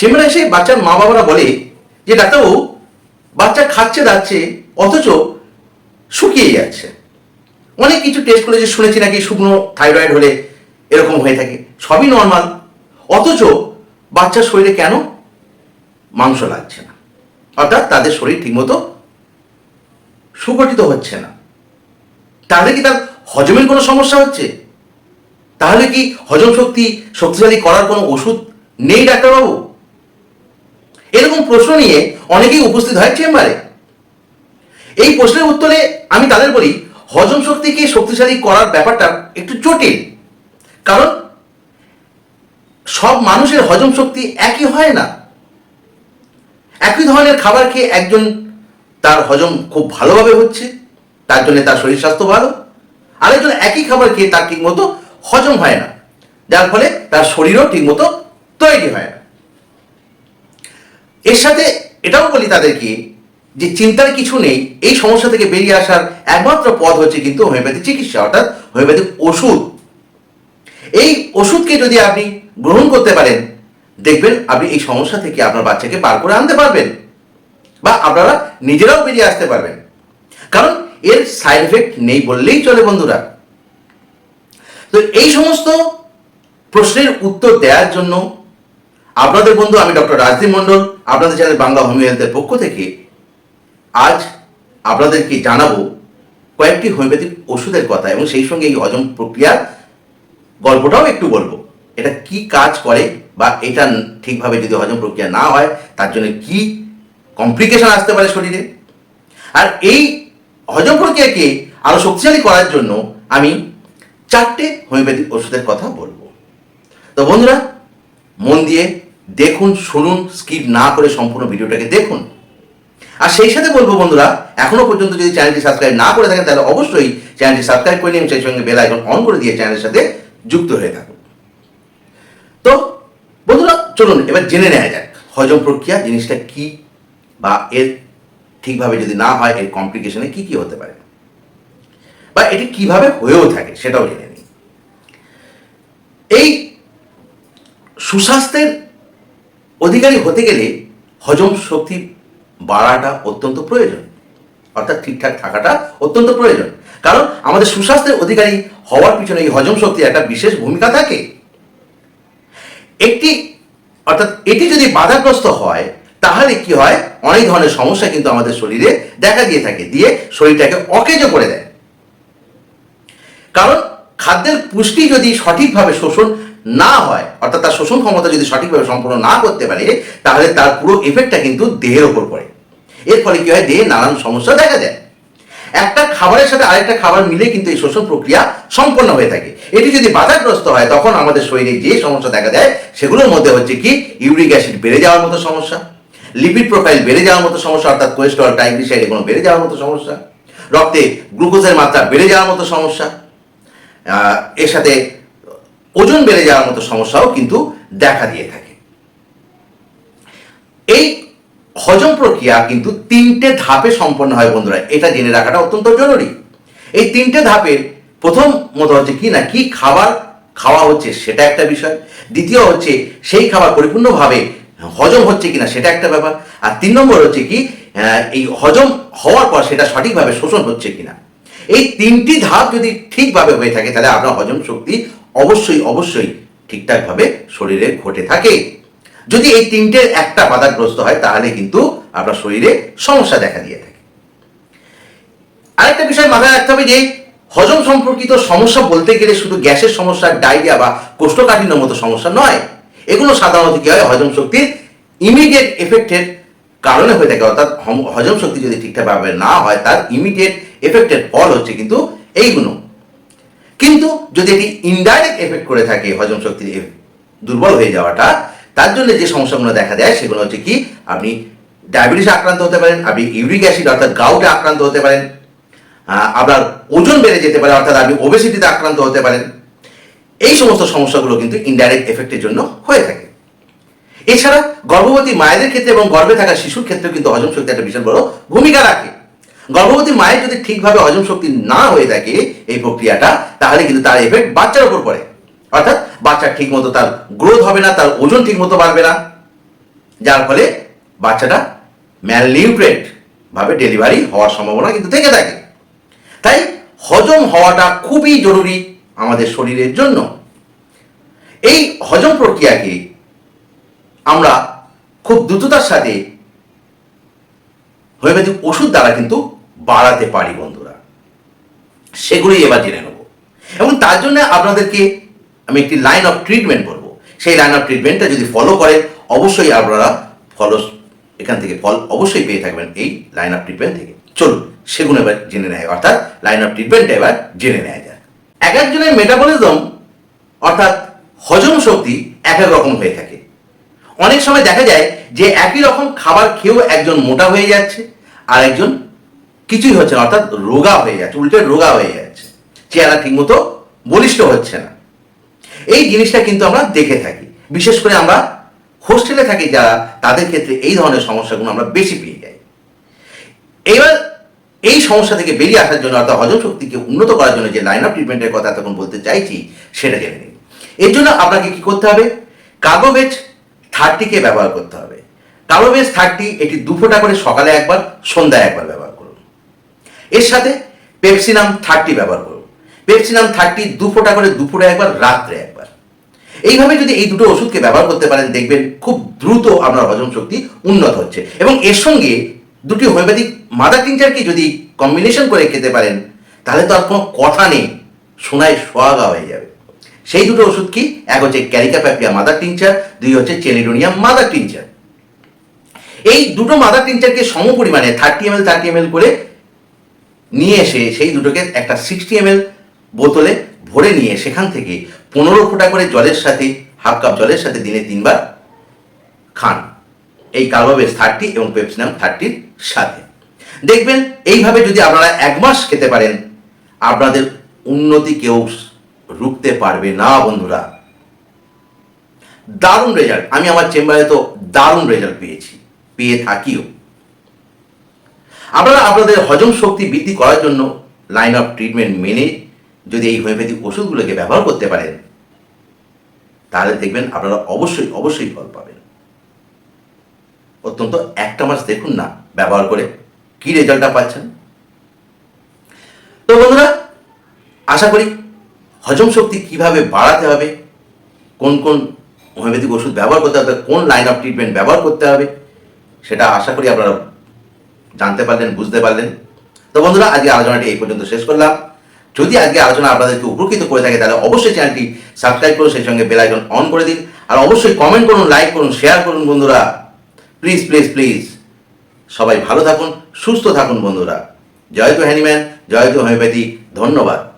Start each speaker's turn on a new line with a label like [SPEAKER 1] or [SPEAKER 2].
[SPEAKER 1] চেম্বারে এসে বাচ্চার মা বাবারা বলে যে, ডাক্তারবাবু, বাচ্চা খাচ্ছে, দাচ্ছে, অথচ শুকিয়ে যাচ্ছে। অনেক কিছু টেস্ট করে যে শুনেছি নাকি শুকনো থাইরয়েড হলে এরকম হয়ে থাকে। সবই নর্মাল অথচ বাচ্চার শরীরে কেন মাংস লাগছে না? অর্থাৎ তাদের শরীর ঠিকমতো সুগঠিত হচ্ছে না। তাহলে কি তার হজমের কোনো সমস্যা হচ্ছে? তাহলে কি হজম শক্তি শক্তিশালী করার কোনো ওষুধ নেই ডাক্তারবাবু? এরকম প্রশ্ন নিয়ে অনেকেই উপস্থিত হয় চেম্বারে। এই প্রশ্নের উত্তরে আমি তাদের বলি, হজম শক্তিকে শক্তিশালী করার ব্যাপারটা একটু জটিল। কারণ সব মানুষের হজম শক্তি একই হয় না। একই ধরনের খাবার খেয়ে একজন তার হজম খুব ভালোভাবে হচ্ছে, তার জন্য তার শরীর স্বাস্থ্য ভালো, আরেকজন একই খাবার খেয়ে তার ঠিকমতো হজম হয় না, যার ফলে তার শরীরও ঠিকমতো তৈরি হয় না। এর সাথে এটাও বলি তাদেরকে যে চিন্তার কিছু নেই, এই সমস্যা থেকে বেরিয়ে আসার একমাত্র পথ হচ্ছে কিন্তু হোমিওপ্যাথি চিকিৎসা, অর্থাৎ হোমিওপ্যাথিক ওষুধ। এই ওষুধকে যদি আপনি গ্রহণ করতে পারেন, দেখবেন আপনি এই সমস্যা থেকে আপনার বাচ্চাকে পার করে আনতে পারবেন বা আপনারা নিজেরাও বেরিয়ে আসতে পারবেন। কারণ এর সাইড এফেক্ট নেই বললেই চলে বন্ধুরা। তো এই সমস্ত প্রশ্নের উত্তর দেওয়ার জন্য আপনাদের বন্ধু আমি ডক্টর রাজদীপ মণ্ডল, আপনাদের চ্যানেল বাংলা হোমিও হেলথের পক্ষ থেকে আজ আপনাদেরকে জানাব কয়েকটি হোমিওপ্যাথিক ওষুধের কথা এবং সেই সঙ্গে এই হজম প্রক্রিয়ার গল্পটাও একটু বলব। এটা কি কাজ করে বা এটা ঠিকভাবে যদি হজম প্রক্রিয়া না হয়, তার জন্য কি কমপ্লিকেশন আসতে পারে শরীরে? আর এই হজম প্রক্রিয়াকে আরও শক্তিশালী করার জন্য আমি চারটে হোমিওপ্যাথিক ওষুধের কথা বলব। তো বন্ধুরা মন দিয়ে দেখুন, শুনুন স্কিপ না করে সম্পূর্ণ ভিডিওটাকে দেখুন। আর সেই সাথে বলব বন্ধুরা, এখনও পর্যন্ত যদি চ্যানেলটি সাবস্ক্রাইব না করে থাকেন, তাহলে অবশ্যই চ্যানেলটি সাবস্ক্রাইব করে নিন, সেই সঙ্গে বেল আইকন অন করে দিয়ে চ্যানেলের সাথে যুক্ত হয়ে থাকুন। তো, বন্ধুরা, চলুন, এবার জেনে নেওয়া যাক, হজম প্রক্রিয়া জিনিসটা কি বা এর ঠিকভাবে যদি না হয়, এর কমপ্লিকেশনে কি কি হতে পারে? বা এটি কীভাবে হয়েও থাকে, সেটাও জেনে নিই। এই সুস্বাস্থ্যের অধিকারী হতে গেলে হজম শক্তি বাড়াটা অত্যন্ত প্রয়োজন। অর্থাৎ ঠিকঠাক থাকাটা অত্যন্ত প্রয়োজন। কারণ আমাদের সুস্বাস্থ্যের অধিকারী হওয়ার পিছনে এই হজম শক্তির একটা বিশেষ ভূমিকা থাকে। একটি, অর্থাৎ এটি যদি বাধাগ্রস্ত হয়, তাহলে কি হয়? অনেক ধরনের সমস্যা কিন্তু আমাদের শরীরে দেখা দিয়ে থাকে, দিয়ে শরীরটাকে অকেজো করে দেয়। কারণ খাদ্যের পুষ্টি যদি সঠিকভাবে শোষণ না হয়, অর্থাৎ তার শোষণ ক্ষমতা যদি সঠিকভাবে সম্পূর্ণ না করতে পারে, তাহলে তার পুরো এফেক্টটা কিন্তু দেহের ওপর পড়ে। এর ফলে কি হয়? দেহে নানান সমস্যা দেখা দেয়। একটা খাবারের সাথে আরেকটা খাবার মিলে কিন্তু এই শোষণ প্রক্রিয়া সম্পন্ন হয়ে থাকে। এটি যদি বাধাগ্রস্ত হয়, তখন আমাদের শরীরে যে সমস্যা দেখা দেয়, সেগুলোর মধ্যে হচ্ছে কি? ইউরিক অ্যাসিড বেড়ে যাওয়ার মতো সমস্যা লিপিড প্রোফাইল বেড়ে যাওয়ার মতো সমস্যা, অর্থাৎ কোলেস্ট্রল ট্রাইগ্লিসাইড এগুলো বেড়ে যাওয়ার মতো সমস্যা, রক্তে গ্লুকোজের মাত্রা বেড়ে যাওয়ার মতো সমস্যা এর সাথে ওজন বেড়ে যাওয়ার মতো সমস্যাও কিন্তু দেখা দিয়ে থাকে। এই হজম প্রক্রিয়া কিন্তু তিনটে ধাপে সম্পন্ন হয় বন্ধুরা, এটা জেনে রাখাটা অত্যন্ত জরুরি। এই তিনটে ধাপের প্রথম মতো হচ্ছে কি না, কি খাবার খাওয়া হচ্ছে সেটা একটা বিষয়। দ্বিতীয় হচ্ছে সেই খাবার পরিপূর্ণভাবে হজম হচ্ছে কিনা সেটা একটা ব্যাপার। আর তিন নম্বর হচ্ছে কি এই হজম হওয়ার পর সেটা সঠিকভাবে শোষণ হচ্ছে কিনা। এই তিনটি ধাপ যদি ঠিকভাবে হয়ে থাকে, তাহলে আপনার হজম শক্তি অবশ্যই অবশ্যই ঠিকঠাকভাবে শরীরে ঘটে থাকে। যদি এই তিনটের একটা বাধাগ্রস্ত হয়, তাহলে কিন্তু আপনার শরীরে সমস্যা দেখা দিয়ে থাকে। আরেকটা বিষয় মাথায় রাখতে হবে যে, হজম সম্পর্কিত সমস্যা বলতে গেলে শুধু গ্যাসের সমস্যা, ডায়রিয়া বা কোষ্ঠকাঠিন্য মতো সমস্যা নয়। এগুলো সাধারণত কি হয়? হজম শক্তির ইমিডিয়েট এফেক্টের কারণে হয়ে থাকে। অর্থাৎ হজম শক্তি যদি ঠিকঠাকভাবে না হয়, তার ইমিডিয়েট এফেক্টের ফল হচ্ছে কিন্তু এইগুলো। কিন্তু যদি এটি ইনডাইরেক্ট এফেক্ট করে থাকে, হজম শক্তির এ- দুর্বল হয়ে যাওয়াটা, তার জন্য যে সমস্যাগুলো দেখা দেয়, সেগুলো হচ্ছে কি, আপনি ডায়াবেটিসে আক্রান্ত হতে পারেন, আপনি ইউরিক অ্যাসিড অর্থাৎ গাউটে আক্রান্ত হতে পারেন আপনার ওজন বেড়ে যেতে পারে, অর্থাৎ আপনি ওবেসিটিতে আক্রান্ত হতে পারেন। এই সমস্ত সমস্যাগুলো কিন্তু ইনডাইরেক্ট এফেক্টের জন্য হয়ে থাকে। এছাড়া গর্ভবতী মায়েদের ক্ষেত্রে এবং গর্ভে থাকা শিশুর ক্ষেত্রেও কিন্তু হজম শক্তি একটা বিশাল বড় ভূমিকা রাখে। গর্ভবতী মায়ের যদি ঠিকভাবে হজম শক্তি না হয়ে থাকে এই প্রক্রিয়াটা, তাহলে কিন্তু তার এফেক্ট বাচ্চার উপর পড়ে। অর্থাৎ বাচ্চা ঠিক মতো তার গ্রোথ হবে না, তার ওজন ঠিক মতো বাড়বে না। যার ফলে বাচ্চাটা ম্যালনিউট্রেট ভাবে ডেলিভারি হওয়ার সম্ভাবনা কিন্তু থেকে থাকে। তাই হজম হওয়াটা খুবই জরুরি আমাদের শরীরের জন্য। এই হজম প্রক্রিয়াকে আমরা খুব দ্রুততার সাথে হোমিওপ্যাথিক ওষুধ দ্বারা কিন্তু বাড়াতে পারি বন্ধুরা। সেগুলোই এবার জেনে নেব। এবং তার জন্য আপনাদেরকে আমি একটি লাইন অফ ট্রিটমেন্ট বলব। সেই লাইন অফ ট্রিটমেন্টটা যদি ফলো করেন অবশ্যই আপনারা ফলো এখান থেকে ফল অবশ্যই পেয়ে থাকবেন এই লাইন অফ ট্রিটমেন্ট থেকে। চলুন, সেগুলো এবার জেনে নেয় অর্থাৎ লাইন অফ ট্রিটমেন্টটা এবার জেনে নেওয়া যায় এক একজনের মেটাবলিজম অর্থাৎ হজম শক্তি এক এক রকম হয়ে থাকে। অনেক সময় দেখা যায় যে একই রকম খাবার খেয়েও একজন মোটা হয়ে যাচ্ছে, আর একজন কিছুই হচ্ছে না, অর্থাৎ রোগা হয়ে যাচ্ছে, উল্টে রোগা হয়ে যাচ্ছে। চেহারা ঠিকমতো বলিষ্ঠ হচ্ছে না। এই জিনিসটা কিন্তু আমরা দেখে থাকি। বিশেষ করে আমরা হোস্টেলে থাকি যারা, তাদের ক্ষেত্রে এই ধরনের সমস্যাগুলো আমরা বেশি পেয়ে যাই। এবার এই সমস্যা থেকে বেরিয়ে আসার জন্য অর্থাৎ হজম শক্তিকে উন্নত করার জন্য যে লাইন অফ ট্রিটমেন্টের কথা তখন বলতে চাইছি, সেটা জেনে নিন এর জন্য আপনাকে কি করতে হবে? কার্বোভেজ থার্টিকে ব্যবহার করতে হবে। কার্বোভেজ থার্টি, এটি দু ফোঁটা করে সকালে একবার, সন্ধ্যায় একবার ব্যবহার করুন। এর সাথে পেপসিনাম থার্টি ব্যবহার করুন। পেপসিনাম থার্টি দু ফোঁটা করে দুপুরে একবার, রাত্রে একবার। এইভাবে যদি এই দুটো ওষুধকে ব্যবহার করতে পারেন, দেখবেন খুব দ্রুত আপনার হজম শক্তি উন্নত হচ্ছে। এবং এর সঙ্গে দুটি হোমিওপ্যাথিক মাদার টিংচারকে যদি কম্বিনেশন করে খেতে পারেন, তাহলে তো আর কোনো কথা নেই, সোনায় সোয়াগা হয়ে যাবে। সেই দুটো ওষুধ কি? এক হচ্ছে ক্যারিকা প্যাপিয়া মাদার টিংচার দুই হচ্ছে চেনিডোনিয়াম মাদার টিংচার এই দুটো মাদার টিংচারকে সম পরিমাণে thirty M L thirty M L করে নিয়ে এসে সেই দুটোকে একটা সিক্সটি এম বোতলে ভরে নিয়ে সেখান থেকে পনেরো ফোঁটা করে জলের সাথে হাফ কাপ জলের সাথে দিনে তিনবার খান। এই কার্বোবেস থার্টি এবং পেপসিনাম থার্টির সাথে। দেখবেন, এইভাবে যদি আপনারা এক মাস খেতে পারেন, আপনাদের উন্নতি কেউ রুখতে পারবে না, বন্ধুরা। দারুণ রেজাল্ট আমি আমার চেম্বারে তো দারুণ রেজাল্ট পেয়েছি। পেয়ে থাকিও। আপনারা আপনাদের হজম শক্তি বৃদ্ধি করার জন্য লাইন অফ ট্রিটমেন্ট মেনে যদি এই হোমিওপ্যাথিক ওষুধগুলোকে ব্যবহার করতে পারেন, তাহলে দেখবেন আপনারা অবশ্যই অবশ্যই ফল পাবেন। অত্যন্ত একটা মাস দেখুন না ব্যবহার করে কি রেজাল্টটা পাচ্ছেন। তো বন্ধুরা, আশা করি হজম শক্তি কীভাবে বাড়াতে হবে, কোন কোন হোমিওপ্যাথিক ওষুধ ব্যবহার করতে হবে, কোন লাইন অফ ট্রিটমেন্ট ব্যবহার করতে হবে সেটা আশা করি আপনারা জানতে পারলেন, বুঝতে পারলেন। তো বন্ধুরা, আজকে আলোচনাটি এই পর্যন্ত শেষ করলাম। যদি আজকে আলোচনা আপনাদেরকে উপকৃত করে থাকে, তাহলে অবশ্যই চ্যানেলটি সাবস্ক্রাইব করুন, সেই সঙ্গে বেল আইকন অন করে দিন। আর অবশ্যই কমেন্ট করুন লাইক করুন শেয়ার করুন বন্ধুরা। প্লিজ প্লিজ প্লিজ সবাই ভালো থাকুন, সুস্থ থাকুন বন্ধুরা। জয় তো হ্যানিম্যান, জয় তো হোমিওপ্যাথি। ধন্যবাদ।